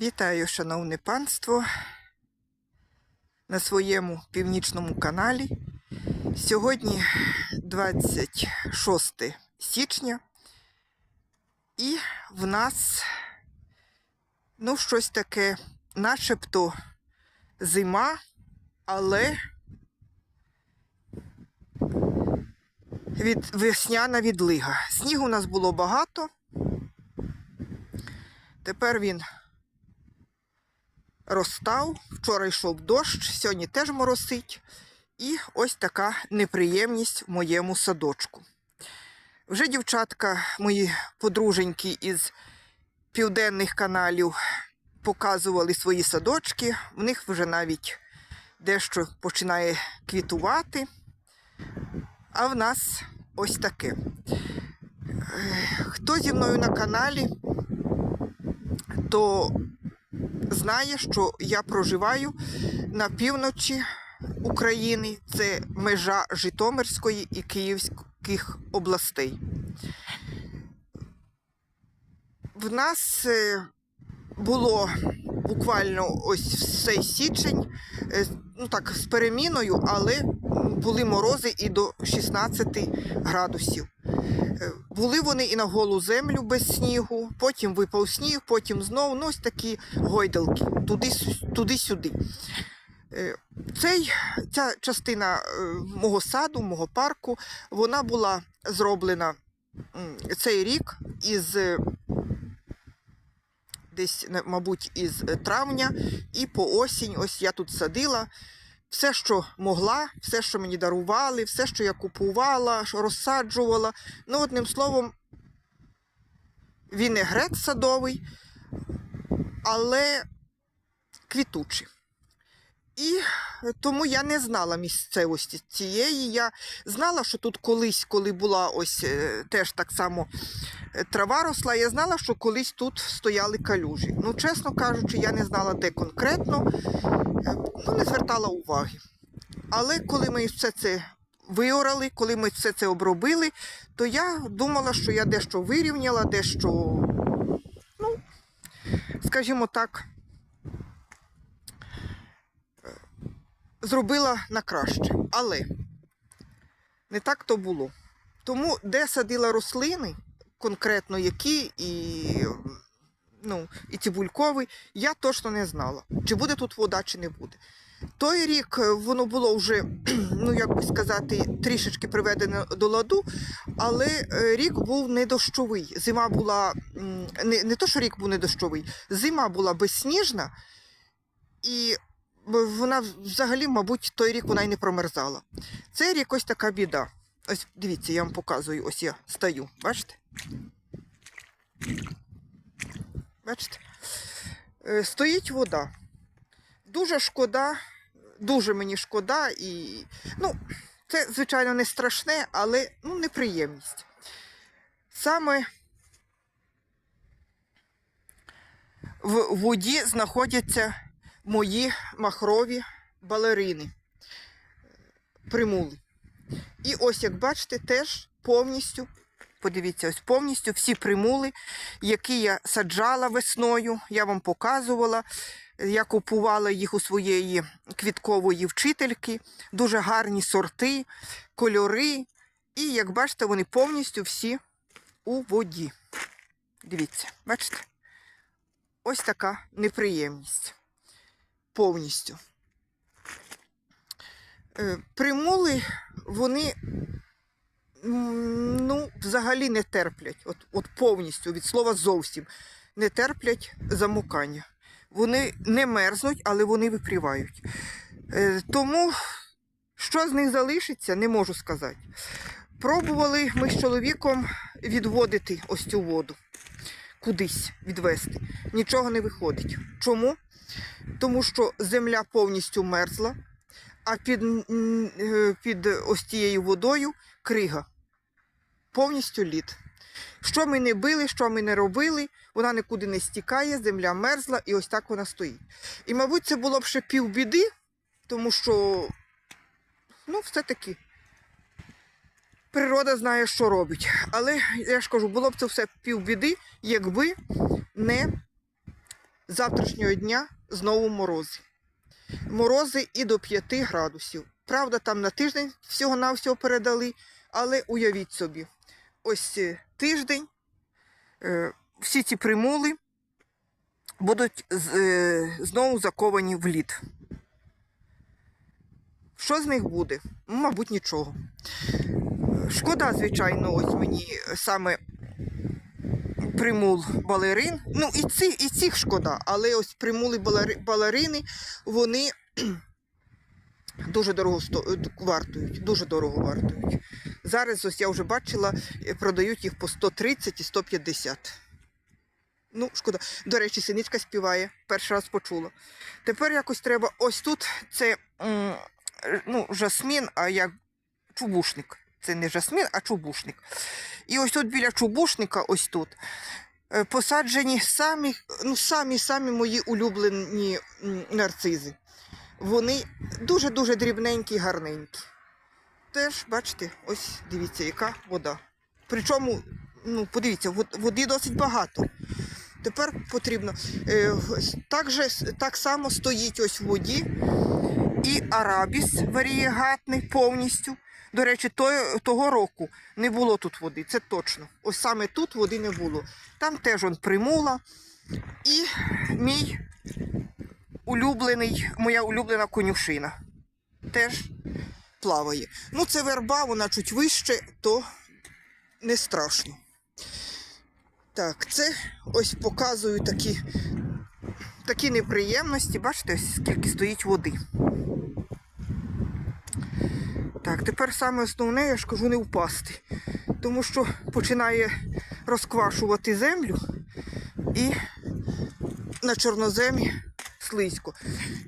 Вітаю, шановне панство, на своєму північному каналі. Сьогодні 26 січня, і в нас, ну, щось таке, начебто зима, але від весняна відлига. Снігу у нас було багато. Тепер він розстав. Вчора йшов дощ, сьогодні теж моросить. І ось така неприємність в моєму садочку. Вже дівчатка, мої подруженьки із південних каналів показували свої садочки. В них вже навіть дещо починає квітувати. А в нас ось таке. Е, Хто зі мною на каналі, то знає, що я проживаю на півночі України. Це межа Житомирської і Київських областей. В нас е, було буквально ось цей січень, е, ну так, з переміною, але були морози і до 16 градусів. Були вони і на голу землю без снігу, потім випав сніг, потім знову ну, ось такі гойдалки, туди, туди-сюди. Е, Цей, ця частина е, мого саду, мого парку, вона була зроблена цей рік із десь, мабуть, із травня і по осінь. Ось я тут садила все, що могла, все, що мені дарували, все, що я купувала, що розсаджувала. Ну, одним словом, він не грець садовий, але квітучий. І тому я не знала місцевості цієї. Я знала, що тут колись, коли була ось е, теж так само е, трава росла, я знала, що колись тут стояли калюжі. Ну, чесно кажучи, я не знала, де конкретно, е, ну, не звертала уваги. Але коли ми все це виорали, коли ми все це обробили, то я думала, що я дещо вирівняла, дещо, ну, скажімо так, зробила на краще. Але не так то було. Тому, де садила рослини, конкретно які, і, ну, і цибульковий, я точно не знала, чи буде тут вода, чи не буде. Той рік е, воно було вже, ну як би сказати, трішечки приведено до ладу, але е, рік був не дощовий. Зима була не, не то, що рік був не дощовий, зима була безсніжна, і вона взагалі, мабуть, той рік вона й не промерзала. Цей рік ось така біда. Ось дивіться, я вам показую, ось я стою. Бачите? Бачите? Е, Стоїть вода. Дуже шкода, дуже мені шкода, і ну, це, звичайно, не страшне, але ну, неприємність. Саме в воді знаходяться мої махрові балерини, примули. І ось, як бачите, теж повністю, подивіться, ось повністю всі примули, які я саджала весною, я вам показувала. Я купувала їх у своєї квіткової вчительки, дуже гарні сорти, кольори. І, як бачите, вони повністю всі у воді. Дивіться, бачите? Ось така неприємність. Повністю. Е, Примули, вони ну, взагалі не терплять, от, от повністю, від слова зовсім, не терплять замукання. Вони не мерзнуть, але вони випрівають. Е, Тому, що з них залишиться, не можу сказати. Пробували ми з чоловіком відводити ось цю воду, кудись відвести. Нічого не виходить. Чому? Тому що земля повністю мерзла, а під, е, під ось тією водою крига. Повністю лід. Що ми не били, що ми не робили, вона нікуди не стікає, земля мерзла і ось так вона стоїть. І, мабуть, це було б ще півбіди, тому що, ну, все-таки природа знає, що робить. Але я ж кажу, було б це все півбіди, якби не З завтрашнього дня знову морози. Морози і до 5 градусів. Правда, там на тиждень всього-навсього передали, але уявіть собі, ось е, тиждень, е, всі ці примули будуть е, знову заковані в лід. Що з них буде? Ну, Мабуть, нічого. Шкода, звичайно, ось мені саме примул балерин. Ну, і, ці, і цих шкода, але ось примули балери- балерини, вони дуже дорого сто... вартують. Дуже дорого вартують. Зараз ось я вже бачила, е, продають їх по 130 і 150. Ну, шкода. До речі, синичка співає, перший раз почула. Тепер якось треба. Ось тут це е, ну, жасмін, а як чубушник. Це не жасмін, а чубушник. І ось тут біля чубушника, ось тут, е, посаджені самі, ну, самі, самі мої улюблені нарцизи. Вони дуже-дуже дрібненькі, гарненькі. Теж, бачите, ось дивіться, яка вода. Причому, ну, подивіться, води досить багато. Тепер потрібно. Е, так, же, так само стоїть ось в воді і арабіс варієгатний повністю. До речі, той, того року не було тут води, це точно. Ось саме тут води не було. Там теж он примула. І мій улюблений, моя улюблена конюшина. Теж плаває. Ну, це верба, вона чуть вище, то не страшно. Так, це ось показую такі, такі неприємності. Бачите, ось скільки стоїть води. Так, тепер саме основне, я ж кажу, не впасти. Тому що починає розквашувати землю і на чорноземі слизько.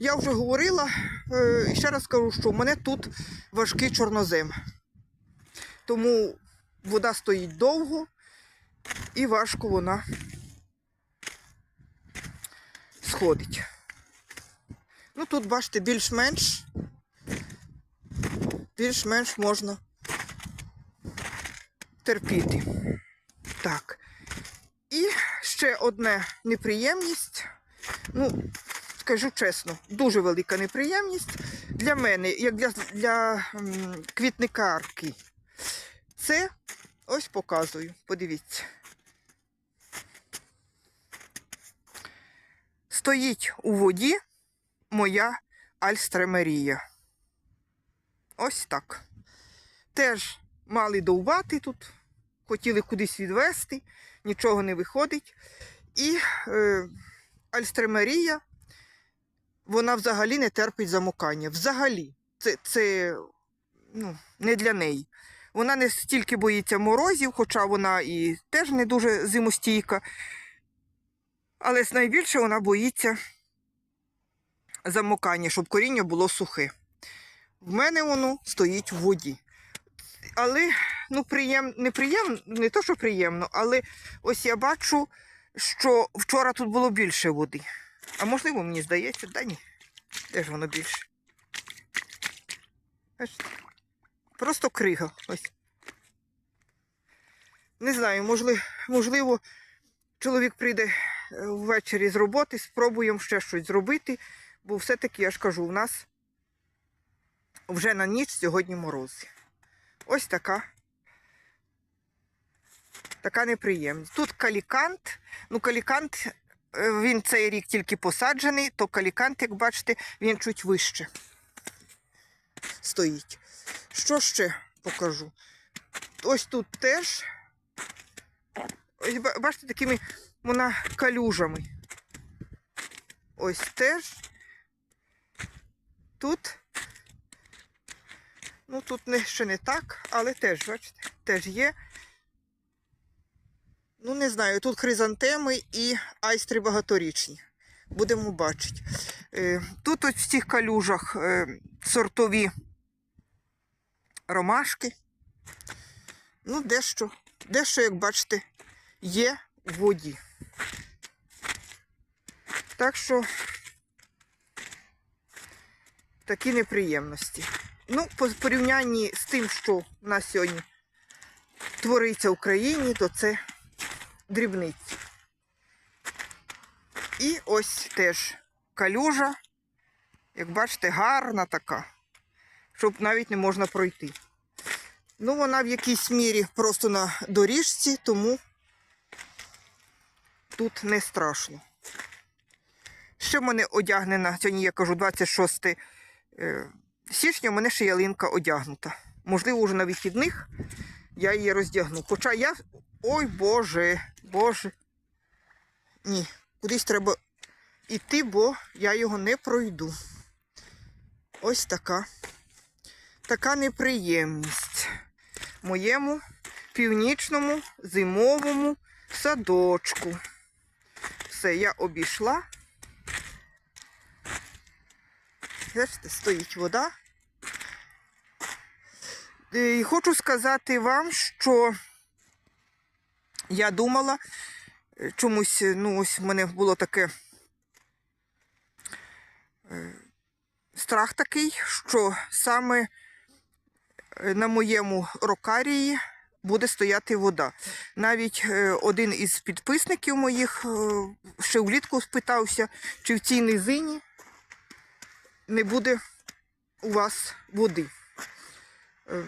Я вже говорила е, і ще раз кажу, що в мене тут важкий чорнозем. Тому вода стоїть довго і важко вона сходить. Ну тут, бачите, більш-менш більш-менш можна терпіти. Так. І ще одна неприємність. Ну, скажу чесно, дуже велика неприємність для мене, як для, для квітникарки. Це ось показую. Подивіться. Стоїть у воді моя альстремерія. Ось так. Теж мали довбати тут, хотіли кудись відвести, нічого не виходить. І е, альстремерія, вона взагалі не терпить замокання. Взагалі, це, це ну, не для неї. Вона не стільки боїться морозів, хоча вона і теж не дуже зимостійка. Але найбільше вона боїться замокання, щоб коріння було сухе. В мене воно стоїть в воді. Але ну, приєм... неприємно, не то, що приємно, але ось я бачу, що вчора тут було більше води. А можливо, мені здається, да ні. Де ж воно більше? Просто крига. Ось. Не знаю, можливо, можливо, чоловік прийде е, ввечері з роботи, спробуємо ще щось зробити, бо все-таки, я ж кажу, у нас вже на ніч сьогодні морози. Ось така. Така неприємність. Тут калікант. Ну, калікант, е, він цей рік тільки посаджений, то калікант, як бачите, він чуть вище стоїть. Що ще покажу? Ось тут теж. Ось бачите, такими вона калюжами. Ось теж. Тут. Ну, тут не, ще не так, але теж, бачите, теж є. Ну, не знаю, тут хризантеми і айстри багаторічні. Будемо бачити. Е, Тут ось в цих калюжах е, сортові ромашки. Ну, дещо, дещо, як бачите, є в воді. Так що такі неприємності. Ну, по порівнянні з тим, що в нас сьогодні твориться в Україні, то це дрібниці. І ось теж калюжа, як бачите, гарна така, щоб навіть не можна пройти. Ну, вона в якійсь мірі просто на доріжці, тому тут не страшно. Ще в мене одягнена, сьогодні я кажу 26 е, січня, у мене ще ялинка одягнута. Можливо, вже на вихідних я її роздягну. Хоча я. Ой Боже, Боже. Ні, кудись треба йти, бо я його не пройду. Ось така. Така неприємність моєму північному зимовому садочку. Все, я обійшла. Бачите, стоїть вода. Е, І хочу сказати вам, що я думала, е, чомусь, е, ну, ось в мене було таке страх такий, що саме на моєму рокарії буде стояти вода. Навіть один із підписників моїх ще влітку спитався, чи в цій низині не буде у вас води. Е,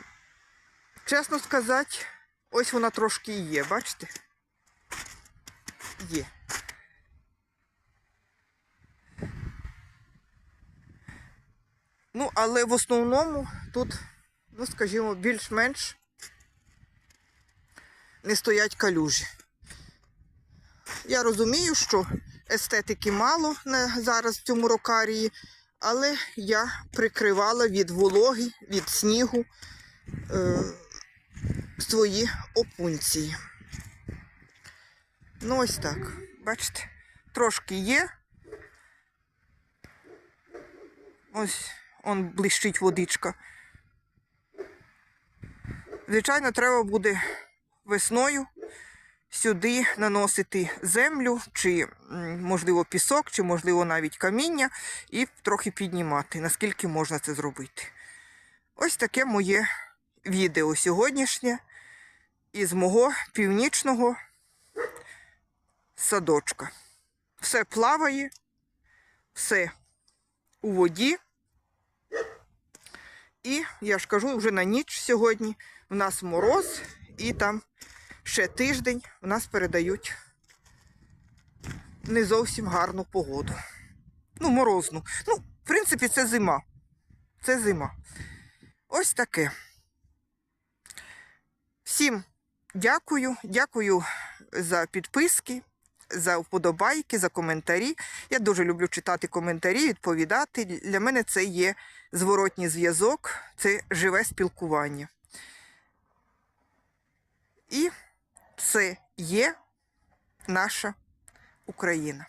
Чесно сказати, ось вона трошки є, бачите? Є. Ну, але в основному тут, ну, скажімо, більш-менш не стоять калюжі. Я розумію, що естетики мало на, зараз в цьому рокарії, але я прикривала від вологи, від снігу е, свої опунції. Ну, ось так. Бачите, трошки є. Ось он блищить водичка. Звичайно, треба буде весною сюди наносити землю, чи, можливо, пісок, чи, можливо, навіть каміння, і трохи піднімати, наскільки можна це зробити. Ось таке моє відео сьогоднішнє із мого північного садочка. Все плаває, все у воді. І я ж кажу, вже на ніч сьогодні у нас мороз, і там ще тиждень у нас передають не зовсім гарну погоду. Ну, морозну. Ну, в принципі, це зима. Це зима. Ось таке. Всім дякую, дякую за підписки, за вподобайки, за коментарі. Я дуже люблю читати коментарі, відповідати. Для мене це є зворотній зв'язок, це живе спілкування. І це є наша Україна.